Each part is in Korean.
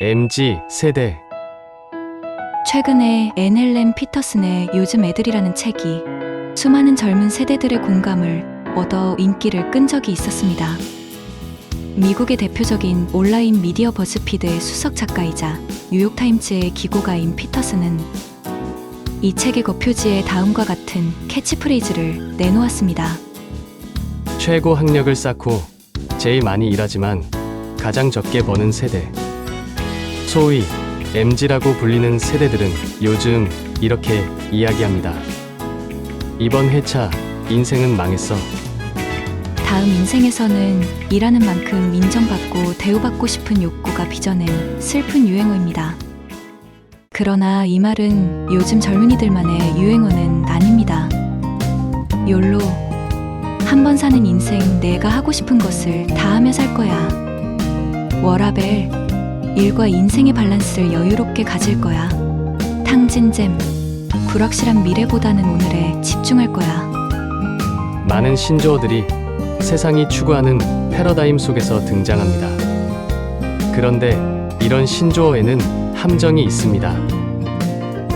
MG 세대 최근에 NLM 피터슨의 요즘 애들이라는 책이 수많은 젊은 세대들의 공감을 얻어 인기를 끈 적이 있었습니다. 미국의 대표적인 온라인 미디어 버즈피드의 수석 작가이자 뉴욕타임즈의 기고가인 피터슨은 이 책의 겉표지에 다음과 같은 캐치프레이즈를 내놓았습니다. 최고 학력을 쌓고 제일 많이 일하지만 가장 적게 버는 세대 소위 MG라고 불리는 세대들은 요즘 이렇게 이야기합니다. 이번 회차 인생은 망했어. 다음 인생에서는 일하는 만큼 인정받고 대우받고 싶은 욕구가 빚어낸 슬픈 유행어입니다. 그러나 이 말은 요즘 젊은이들만의 유행어는 아닙니다. 욜로. 한 번 사는 인생 내가 하고 싶은 것을 다 하며 살 거야. 워라벨. 일과 인생의 밸런스를 여유롭게 가질 거야. 탕진잼. 불확실한 미래보다는 오늘에 집중할 거야. 많은 신조어들이 세상이 추구하는 패러다임 속에서 등장합니다. 그런데 이런 신조어에는 함정이 있습니다.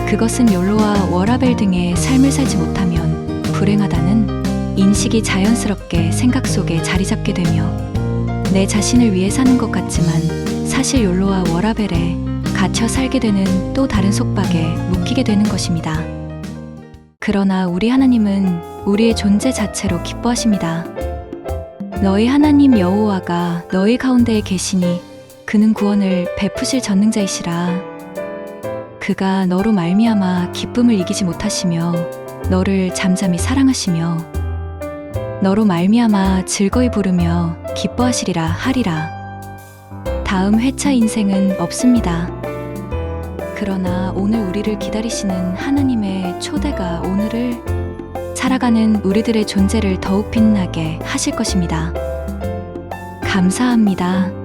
그것은 욜로와 워라벨 등의 삶을 살지 못하면 불행하다는 인식이 자연스럽게 생각 속에 자리 잡게 되며 내 자신을 위해 사는 것 같지만 사실 욜로와 워라벨에 갇혀 살게 되는 또 다른 속박에 묶이게 되는 것입니다. 그러나 우리 하나님은 우리의 존재 자체로 기뻐하십니다. 너희 하나님 여호와가 너희 가운데에 계시니 그는 구원을 베푸실 전능자이시라. 그가 너로 말미암아 기쁨을 이기지 못하시며 너를 잠잠히 사랑하시며 너로 말미암아 즐거이 부르며 기뻐하시리라 하리라. 다음 회차 인생은 없습니다. 그러나 오늘 우리를 기다리시는 하나님의 초대가 오늘을 살아가는 우리들의 존재를 더욱 빛나게 하실 것입니다. 감사합니다.